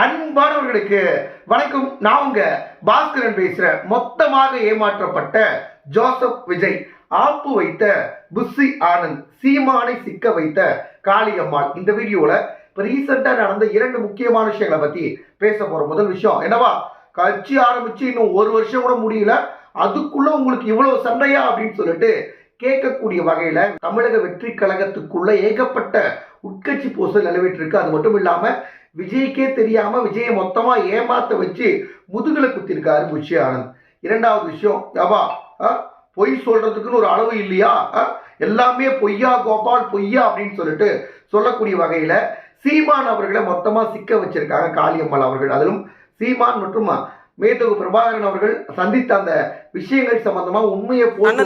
அன்பானவர்களுக்கு வணக்கம். நான் உங்க பாஸ்கரன் பேசுறேன் மொத்தமாக ஏமாற்றப்பட்ட ஜோசப் விஜய். ஆப்பு வைத்த புஸ்ஸி ஆனந்த் சீமானை சிக்க வைத்த காளியம்மாள். இந்த வீடியோல இப்ப ரீசெண்டா நடந்த இரண்டு முக்கியமான விஷயங்களை பத்தி பேச போற முதல் விஷயம் என்னவா? கட்சி ஆரம்பிச்சு இன்னும் ஒரு வருஷம் கூட முடியல. அதுக்குள்ள உங்களுக்கு இவ்வளவு சண்டையா அப்படின்னு சொல்லிட்டு கேட்கக்கூடிய வகையில தமிழக வெற்றி கழகத்துக்குள்ள ஏகப்பட்ட உட்கட்சி பூசல் நிலவிட்டு இருக்கு அது மட்டும் இல்லாம விஜய்க்கே தெரியாம விஜயை மொத்தமா ஏமாத்த வச்சு முதுகுல குத்திருக்காரு புஷி ஆனந்த். இரண்டாவது விஷயம் யவா பொய் சொல்றதுக்குன்னு ஒரு அளவு இல்லையா? எல்லாமே பொய்யா கோபால் பொய்யா அப்படின்னு சொல்லிட்டு சொல்லக்கூடிய வகையில சீமான் அவர்களை மொத்தமா சிக்க வச்சிருக்காங்க காளியம்மாள் அவர்கள். அதிலும் சீமான் மற்றும் மேதகு பிரபாகரன் அவர்கள் சந்தித்த அந்த விஷயங்கள் சம்பந்தமா உண்மையை போட்டு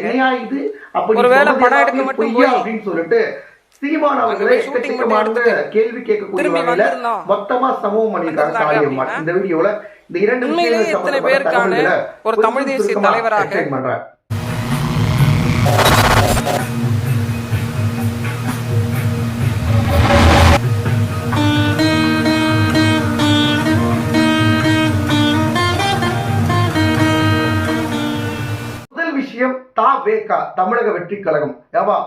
என்னையா இது? அப்ப நீ ஒருவேளை சொன்னது படம் எடுக்க எல்லாமே மட்டும் பொய்யா போய் அப்படின்னு சொல்லிட்டு சீமான் அவர்களை கேள்வி கேட்கக்கூடிய வகையில. மொத்தமா சமூகம் பண்ணியிருக்காங்க இந்த வீடியோல இந்த இரண்டு விஷயங்கள் ஒரு தமிழ் தேசிய தலைவராக. முதல் விஷயம் தா வேகா தமிழக வெற்றி கழகம் ஏவா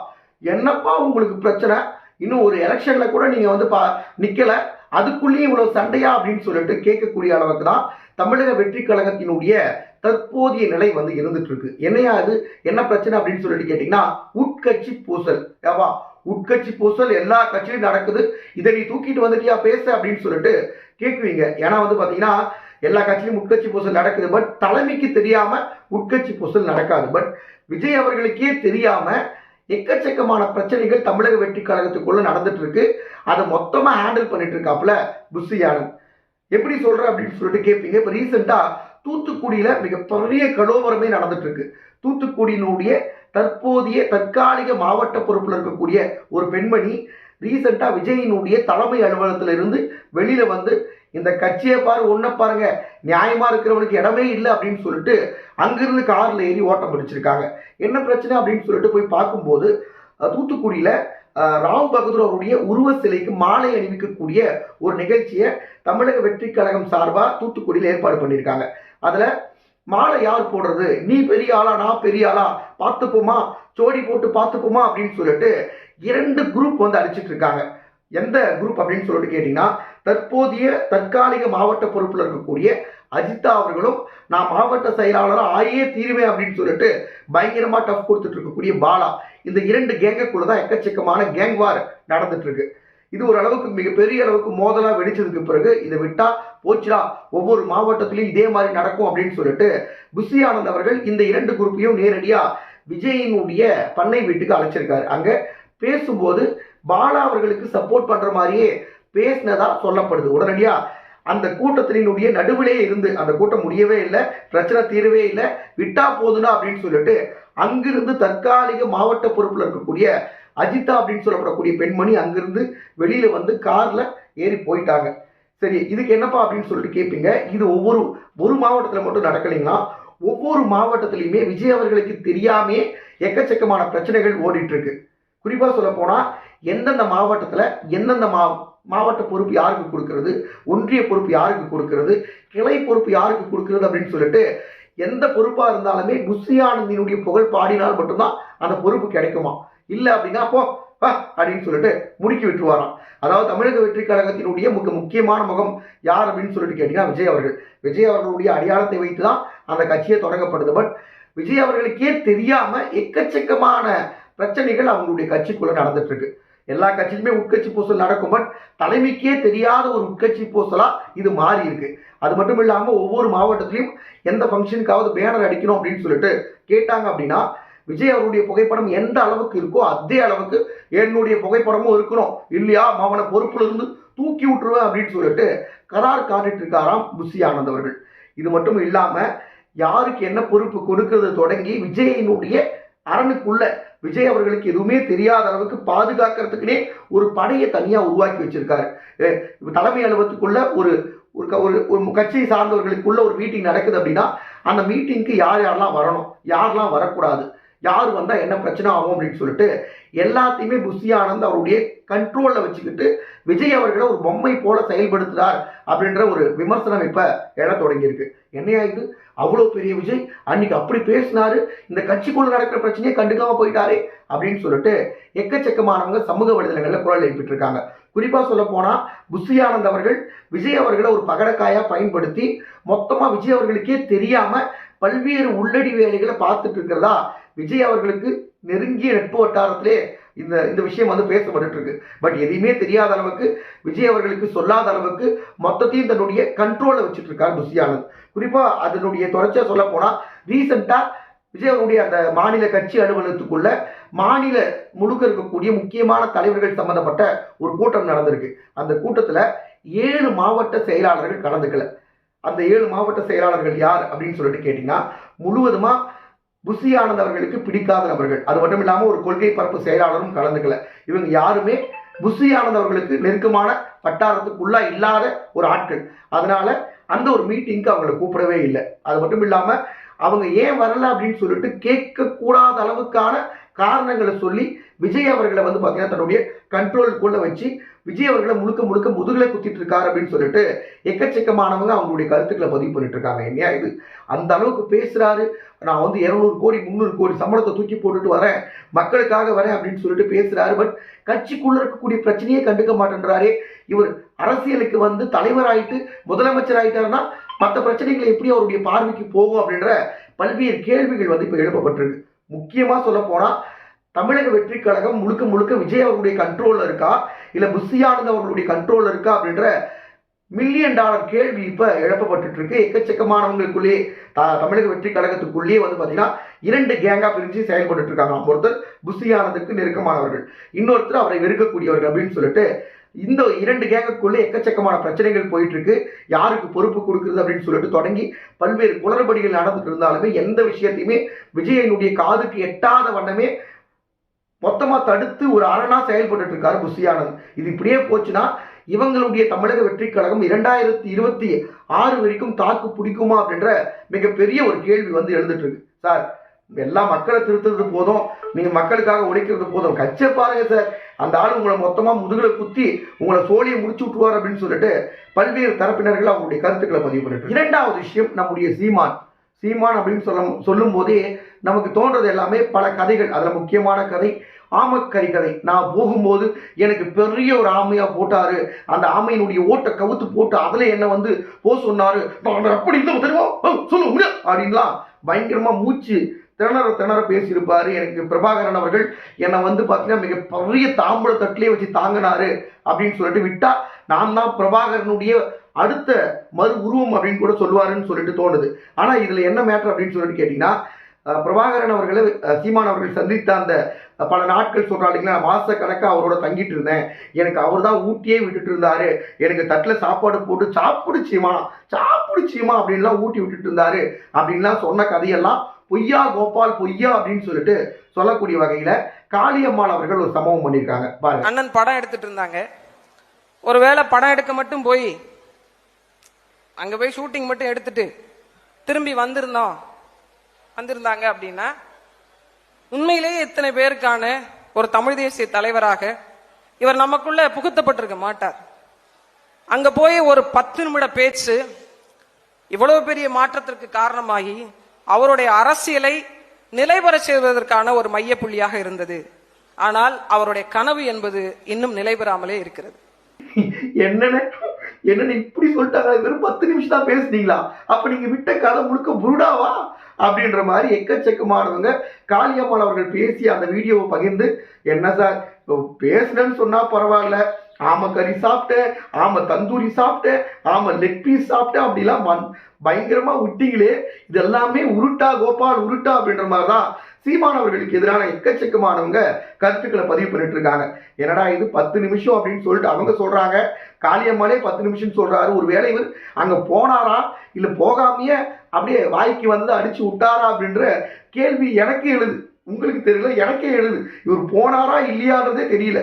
என்னப்பா உங்களுக்கு பிரச்சனை? இன்னும் ஒரு எலெக்ஷன்ல கூட நீங்க வந்து பா நிக்கல. அதுக்குள்ளேயும் இவ்வளவு சண்டையா அப்படின்னு சொல்லிட்டு கேட்கக்கூடிய அளவுக்கு தான் தமிழக வெற்றி கழகத்தினுடைய தற்போதைய நிலை வந்து இருந்துட்டு இருக்கு. என்னையா அது என்ன பிரச்சனை அப்படின்னு சொல்லிட்டு கேட்டீங்கன்னா உட்கட்சி பூசல். ஏவா உட்கட்சி பூசல் எல்லா கட்சியிலும் நடக்குது. இதை நீ தூக்கிட்டு வந்துட்டியா? பேச அப்படின்னு சொல்லிட்டு கேட்குவீங்க. ஏன்னா வந்து பாத்தீங்கன்னா எல்லா கட்சியிலும் உட்கட்சி பூசல் நடக்குது. பட் தலைமைக்கு தெரியாம உட்கட்சி பூசல் நடக்காது. பட் விஜய் அவர்களுக்கே தெரியாம எக்கச்சக்கமான பிரச்சனைகள் தமிழக வெற்றி கழகத்துக்குள்ள நடந்துட்டு இருக்கு அதை மொத்தமா ஹேண்டில் பண்ணிட்டு இருக்காப்புல புஷி ஆனந்த் எப்படி சொல்ற அப்படின்னு சொல்லிட்டு கேட்பீங்க இப்போ ரீசெண்டா தூத்துக்குடியில மிகப்பெரிய கலோபரமே நடந்துட்டு இருக்கு தூத்துக்குடியினுடைய தற்போதைய தற்காலிக மாவட்ட பொறுப்பில் இருக்கக்கூடிய ஒரு பெண்மணி ரீசெண்டாக விஜயினுடைய தலைமை அலுவலகத்திலிருந்து இருந்து வந்து இந்த கட்சியை பாரு ஒன்றை பாருங்க. நியாயமா இருக்கிறவனுக்கு இடமே இல்லை அப்படின்னு சொல்லிட்டு அங்கிருந்து கார்ல ஏறி ஓட்டம் பிடிச்சிருக்காங்க. என்ன பிரச்சனை அப்படின்னு சொல்லிட்டு போய் பார்க்கும்போது தூத்துக்குடியில் தூத்துக்குடியில ராவ் பகதூர் அவருடைய உருவ சிலைக்கு மாலை அணிவிக்கக்கூடிய ஒரு நிகழ்ச்சியை தமிழக வெற்றி கழகம் சார்பாக தூத்துக்குடியில் ஏற்பாடு பண்ணியிருக்காங்க. அதில் மாலை யார் போடுறது? நீ பெரிய ஆளா நான் பெரிய ஆளா? பார்த்துப்போமா? ஜோடி போட்டு பார்த்துப்போமா? அப்படின்னு சொல்லிட்டு இரண்டு குரூப் வந்து அடிச்சிட்டு இருக்காங்க. எந்த குரூப் அப்படின்னு சொல்லிட்டு கேட்டீங்கன்னா தற்போதைய தற்காலிக மாவட்ட பொறுப்பில் இருக்கக்கூடிய அஜிதா அவர்களும் நான் மாவட்ட செயலாளராக ஆயே தீர்வேன் அப்படின்னு சொல்லிட்டு பயங்கரமா டஃப் கொடுத்துட்டு இருக்கக்கூடிய பாலா. இந்த இரண்டு கேங்குக்குள்ள தான் எக்கச்சக்கமான கேங் வார் நடந்துட்டு இருக்கு இது ஒரு அளவுக்கு மிகப்பெரிய அளவுக்கு மோதலாக வெடிச்சதுக்கு பிறகு இதை விட்டா போச்சுடா ஒவ்வொரு மாவட்டத்திலையும் இதே மாதிரி நடக்கும் அப்படின்னு சொல்லிட்டு புஷி ஆனந்த் அவர்கள் இந்த இரண்டு குரூப்பையும் நேரடியாக விஜயினுடைய பண்ணை வீட்டுக்கு அழைச்சிருக்காரு. அங்கே பேசும்போது பாலா அவர்களுக்கு சப்போர்ட் பண்ற மாதிரியே பேசினதா சொல்லப்படுது. உடனடியா அந்த கூட்டத்தினுடைய நடுவிலே இருந்து அந்த கூட்டம் முடியவே இல்லை பிரச்சனை தீரவே இல்லை விட்டா போதுனா அப்படின்னு சொல்லிட்டு அங்கிருந்து தற்காலிக மாவட்ட பொறுப்பில் இருக்கக்கூடிய அஜிதா அப்படின்னு சொல்லப்படக்கூடிய பெண்மணி அங்கிருந்து வெளியில வந்து கார்ல ஏறி போயிட்டாங்க. சரி இதுக்கு என்னப்பா அப்படின்னு சொல்லிட்டு கேட்பீங்க இது ஒவ்வொரு ஒரு மாவட்டத்தில் மட்டும் நடக்கலைங்களா? ஒவ்வொரு மாவட்டத்திலையுமே விஜய் அவர்களுக்கு தெரியாமே எக்கச்சக்கமான பிரச்சனைகள் ஓடிட்டு இருக்கு. குறிப்பாக சொல்ல போனால் எந்தெந்த மாவட்டத்தில் எந்தெந்த மா மாவட்ட பொறுப்பு யாருக்கு கொடுக்கறது ஒன்றிய பொறுப்பு யாருக்கு கொடுக்கிறது கிளை பொறுப்பு யாருக்கு கொடுக்கிறது அப்படின்னு சொல்லிட்டு எந்த பொறுப்பாக இருந்தாலுமே குஸ்தியானந்தினுடைய புகழ் பாடினால் மட்டும்தான் அந்த பொறுப்பு கிடைக்குமா? இல்லை அப்படின்னா போ அப்படின்னு சொல்லிட்டு முடுக்கி விட்டுருவாராம். அதாவது தமிழக வெற்றி கழகத்தினுடைய மிக முக்கியமான முகம் யார் அப்படின்னு சொல்லிட்டு கேட்டீங்கன்னா விஜய் அவர்கள். விஜய் அவர்களுடைய அடையாளத்தை வைத்து தான் அந்த கட்சியை தொடங்கப்படுது பட் விஜய் அவர்களுக்கே தெரியாம எக்கச்சக்கமான பிரச்சனைகள் அவங்களுடைய கட்சிக்குள்ள நடந்துட்டு இருக்கு. எல்லா கட்சியிலுமே உட்கட்சி பூசல் நடக்கும். பட் தலைமைக்கே தெரியாத ஒரு உட்கட்சி பூசலாக இது மாறி இருக்கு. அது மட்டும் இல்லாமல் ஒவ்வொரு மாவட்டத்திலையும் எந்த ஃபங்க்ஷனுக்காவது பேனர் அடிக்கணும் அப்படின்னு சொல்லிட்டு கேட்டாங்க அப்படின்னா விஜய் அவருடைய புகைப்படம் எந்த அளவுக்கு இருக்கோ அதே அளவுக்கு என்னுடைய புகைப்படமும் இருக்கணும். இல்லையா அவனை பொறுப்புல இருந்து தூக்கி விட்டுருவேன் அப்படின்னு சொல்லிட்டு கரார் காட்டிட்டு இருக்காராம் புஷி ஆனந்த் அவர்கள். இது மட்டும் இல்லாம யாருக்கு என்ன பொறுப்பு கொடுக்கிறது தொடங்கி விஜயினுடைய அரணுக்குள்ள விஜய் அவர்களுக்கு எதுவுமே தெரியாத அளவுக்கு பாதுகாக்கிறதுக்குனே ஒரு படையை தனியாக உருவாக்கி வச்சிருக்காரு. தலைமை அலுவலகத்துக்குள்ள ஒரு ஒரு க- ஒரு ஒரு கட்சியை சார்ந்தவர்களுக்குள்ள ஒரு மீட்டிங் நடக்குது அப்படின்னா அந்த மீட்டிங்க்கு யார் யாரெல்லாம் வரணும்? யாரெல்லாம் வரக்கூடாது? யார் வந்தால் என்ன பிரச்சனை ஆகும் அப்படின்னு சொல்லிட்டு எல்லாத்தையுமே புஷி ஆனந்த் அவருடைய கண்ட்ரோலில் வச்சுக்கிட்டு விஜய் அவர்களை ஒரு பொம்மை போல செயல்படுத்துகிறார் அப்படின்ற ஒரு விமர்சனம் இப்போ எழ தொடங்கியிருக்கு. என்னையா அவ்வளோ பெரிய விஜய்? அன்னைக்கு அப்படி பேசினாரு. இந்த கட்சிக்குள்ள நடக்கிற பிரச்சனையை கண்டுக்காம போயிட்டாரே அப்படின்னு சொல்லிட்டு எக்கச்சக்கமானவங்க சமூக வலைதளங்களில் குரல் எழுப்பிட்டு இருக்காங்க குறிப்பாக சொல்ல போனால் புஷி ஆனந்த் அவர்கள் விஜய் அவர்களை ஒரு பகடக்காயாக பயன்படுத்தி மொத்தமாக விஜய் அவர்களுக்கே தெரியாமல் பல்வேறு உள்ளடி வேலைகளை பார்த்துட்டு இருக்கிறதா? விஜய் அவர்களுக்கு நெருங்கிய நட்பு வட்டாரத்திலே இந்த இந்த விஷயம் வந்து பேசப்பட்டு இருக்கு பட் எதையுமே தெரியாத அளவுக்கு விஜய் அவர்களுக்கு சொல்லாத அளவுக்கு மொத்தத்தையும் தன்னுடைய கண்ட்ரோலில் வச்சுட்டு இருக்கார் புஷி ஆனந்த் அதனுடைய தொடர்ச்சியாக சொல்ல போனால் ரீசெண்டாக விஜய் அவருடைய அந்த மாநில கட்சி அலுவலகத்துக்குள்ள மாநில முழுக்க இருக்கக்கூடிய முக்கியமான தலைவர்கள் சம்பந்தப்பட்ட ஒரு கூட்டம் நடந்திருக்கு. அந்த கூட்டத்தில் ஏழு மாவட்ட செயலாளர்கள் கலந்துக்கல. அந்த ஏழு மாவட்ட செயலாளர்கள் யார் அப்படின்னு சொல்லிட்டு கேட்டிங்கன்னா முழுவதுமாக புஷி ஆனந்த் அவர்களுக்கு பிடிக்காத நபர்கள். அது மட்டும் இல்லாமல் ஒரு கொள்கை பரப்பு செயலாளரும் கலந்துக்கல. இவங்க யாருமே புஷி ஆனந்த் அவர்களுக்கு நெருக்கமான வட்டாரத்துக்குள்ளா இல்லாத ஒரு ஆட்கள். அதனால அந்த ஒரு மீட்டிங்க்கு அவங்களை கூப்பிடவே இல்லை. அது மட்டும் இல்லாம அவங்க ஏன் வரல அப்படின்னு சொல்லிட்டு கேட்க கூடாத அளவுக்கான காரணங்களை சொல்லி விஜய் அவர்களை வந்து பார்த்தீங்கன்னா தன்னுடைய கண்ட்ரோலுக்குள்ள வச்சு விஜய் அவர்களை முழுக்க முழுக்க முதுகலை குத்திட்டு இருக்காரு அப்படின்னு சொல்லிட்டு எக்கச்சக்கமானவங்க அவங்களுடைய கருத்துக்களை பதிவு பண்ணிட்டு இருக்காங்க என்னையா இது? அந்த அளவுக்கு பேசுறாரு. நான் வந்து இருநூறு கோடி முந்நூறு கோடி சம்பளத்தை தூக்கி போட்டுட்டு வரேன். மக்களுக்காக வரேன் அப்படின்னு சொல்லிட்டு பேசுறாரு. பட் கட்சிக்குள்ள இருக்கக்கூடிய பிரச்சனையே கண்டுக்க மாட்டேன்றாரே. இவர் அரசியலுக்கு வந்து தலைவராயிட்டு முதலமைச்சர் ஆயிட்டாருன்னா மற்ற பிரச்சனைகளை எப்படி அவருடைய பார்வைக்கு போகும் அப்படின்ற பல்வேறு கேள்விகள் வந்து இப்போ எழுப்பப்பட்டிருக்கு. முக்கியமா சொல்ல போனா தமிழக வெற்றி கழகம் முழுக்க முழுக்க விஜய் அவர்களுடைய கண்ட்ரோலில் இருக்கா? இல்லை புஷி அவர்களுடைய கண்ட்ரோலில் இருக்கா அப்படின்ற மில்லியன் டாலர் கேள்வி இப்போ எழுப்பப்பட்டு இருக்கு எக்கச்சக்கமானவங்களுக்குள்ளே தமிழக வெற்றி கழகத்துக்குள்ளேயே வந்து பார்த்தீங்கன்னா இரண்டு கேங்காக பிரிஞ்சு செயல்பட்டு இருக்காங்க ஒருத்தர் புஷி நெருக்கமானவர்கள் இன்னொருத்தர் அவரை வெறுக்கக்கூடியவர்கள் அப்படின்னு சொல்லிட்டு இந்த இரண்டு கேங்குக்குள்ளே எக்கச்சக்கமான பிரச்சனைகள் போயிட்டு இருக்கு யாருக்கு பொறுப்பு கொடுக்குறது அப்படின்னு சொல்லிட்டு தொடங்கி பல்வேறு குளறுபடிகள் நடந்துட்டு இருந்தாலுமே எந்த விஷயத்தையுமே விஜயனுடைய காதுக்கு எட்டாத வண்ணமே மொத்தமா தடுத்து ஒரு அரணா செயல்பட்டு இருக்காரு புஷி ஆனந்த் இது இப்படியே போச்சுன்னா இவங்களுடைய தமிழக வெற்றி கழகம் இரண்டாயிரத்தி இருபத்தி ஆறு வரைக்கும் தாக்கு பிடிக்குமா அப்படின்ற மிகப்பெரிய ஒரு கேள்வி வந்து எழுந்துட்டு இருக்கு சார் எல்லா மக்களை திருத்துறது போதும் நீங்க மக்களுக்காக உழைக்கிறது போதும். கச்சை பாருங்க சார். அந்த ஆள் உங்களை மொத்தமா முதுகுல குத்தி உங்களை சோழியை முடிச்சு விட்டுவார் அப்படின்னு சொல்லிட்டு பல்வேறு தரப்பினர்கள் அவங்களுடைய கருத்துக்களை பதிவு பண்ணிட்டு இரண்டாவது விஷயம் நம்முடைய சீமான். சீமான் அப்படின்னு சொல்ல சொல்லும் போதே நமக்கு தோன்றது எல்லாமே பல கதைகள். அதில் முக்கியமான கதை ஆமக்கறி கதை. நான் போகும்போது எனக்கு பெரிய ஒரு ஆமையாக போட்டாரு. அந்த ஆமையினுடைய ஓட்டை கவுத்து போட்டு அதில் என்ன வந்து போ சொன்னாரு. நான் அப்படி இருந்தோம் தெரியுமா? சொல்ல முடியாது அப்படின்லாம் பயங்கரமாக மூச்சு திணற திணற பேசியிருப்பார் எனக்கு பிரபாகரன் அவர்கள். என்னை வந்து பார்த்தீங்கன்னா மிக பெரிய தாம்பூல தட்டிலே வச்சு தாங்கினாரு அப்படின்னு சொல்லிட்டு விட்டா நான் தான் பிரபாகரனுடைய அடுத்த மறு உருவம் அப்படின்னு கூட சொல்லுவாருன்னு சொல்லிட்டு தோணுது. ஆனால் இதில் என்ன மேட்ரு அப்படின்னு சொல்லிட்டு கேட்டிங்கன்னா பிரபாகரன் அவர்களை சீமான் அவர்கள் சந்தித்த அந்த பல நாட்கள் சொல்றாங்களா மாதக்கணக்காக அவரோட தங்கிட்டு இருந்தேன். எனக்கு அவர் தான் ஊட்டியே விட்டுட்டு இருந்தாரு. எனக்கு தட்டில் சாப்பாடு போட்டு சாப்பிடுச்சியமா சாப்பிடுச்சியமா அப்படின்லாம் ஊட்டி விட்டுட்டு இருந்தாரு. அப்படின்லாம் சொன்ன கதையெல்லாம் பொய்யா கோபால் பொய்யா அப்படின்னு சொல்லிட்டு சொல்லக்கூடிய வகையில் காளியம்மாள் அவர்கள் ஒரு சம்பவம் பண்ணியிருக்காங்க. பாருங்க. அண்ணன் படம் எடுத்துட்டு இருந்தாங்க. ஒருவேளை படம் எடுக்க மட்டும் போய் அங்க போய் ஷூட்டிங் மட்டும் எடுத்துட்டு திரும்பி வந்திருந்தோம். வந்திருந்தாங்க அப்படின்னா உண்மையிலேயே இத்தனை பேருக்கான ஒரு தமிழ் தேசிய தலைவராக இவர் நமக்குள்ள புகுத்தப்பட்டிருக்க மாட்டார். அங்க போய் ஒரு பத்து நிமிட பேச்சு இவ்வளவு பெரிய மாற்றத்திற்கு காரணமாகி அவருடைய அரசியலை நிலைபெற செய்வதற்கான ஒரு மையப்புள்ளியாக இருந்தது. ஆனால் அவருடைய கனவு என்பது இன்னும் நிலைபெறாமலே இருக்கிறது. என்ன என்னன்னு இப்படி சொல்லிட்டாங்க வெறும் பத்து நிமிஷம் தான் பேசுனீங்களா? அப்ப நீங்க விட்ட கதை முழுக்க புருடாவா? அப்படின்ற மாதிரி எக்கச்சக்கமானவங்க காளியம்மாள் அவர்கள் பேசி அந்த வீடியோவை பகிர்ந்து என்ன சார் பேசுனேன்னு சொன்னா பரவாயில்ல ஆம கறி சாப்பிட்டேன் ஆம தந்தூரி சாப்பிட்டேன் ஆம லெக் பீஸ் சாப்பிட்டேன் அப்படிலாம் பயங்கரமா விட்டீங்களே இது எல்லாமே உருட்டா கோபால் உருட்டா அப்படின்ற மாதிரி தான் சீமான் அவர்களுக்கு எதிரான எக்கச்சக்கமானவங்க கருத்துக்களை பதிவு பண்ணிட்டு இருக்காங்க என்னடா இது பத்து நிமிஷம் அப்படின்னு சொல்லிட்டு அவங்க சொல்றாங்க. காளியம்மாலே பத்து நிமிஷம் சொல்றாரு. ஒரு வேலை இவர் அங்க போனாரா? இல்ல போகாமையே அப்படியே வாய்க்கு வந்து அடிச்சு விட்டாரா அப்படின்ற கேள்வி எனக்கே எழுது. உங்களுக்கு தெரியல எனக்கே எழுது. இவர் போனாரா இல்லையான்றதே தெரியல.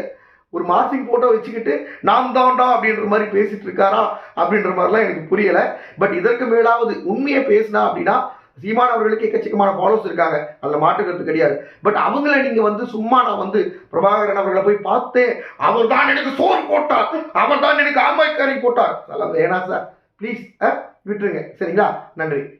ஒரு மார்க்கிங் போட்டோ வச்சுக்கிட்டு நாம் தான்டா அப்படின்ற மாதிரி பேசிட்டு இருக்காரா? அப்படின்ற மாதிரிலாம் எனக்கு புரியல. பட் இதற்கு மேலாவது உண்மையை பேசினா அப்படின்னா சீமான் அவர்களுக்கு எக்கச்சக்கமான ஃபாலோஸ் இருக்காங்க. அதில் மாற்றுக்கிறது கிடையாது. பட் அவங்கள நீங்கள் வந்து சும்மா நான் வந்து பிரபாகரன் அவர்களை போய் பார்த்தேன். அவர் தான் எனக்கு சோறு போட்டார். அவர் தான் எனக்கு ஆமைக்கறி போட்டார். அதெல்லாம் வேணாம் சார். ப்ளீஸ் விட்டுருங்க. சரிங்களா? நன்றி.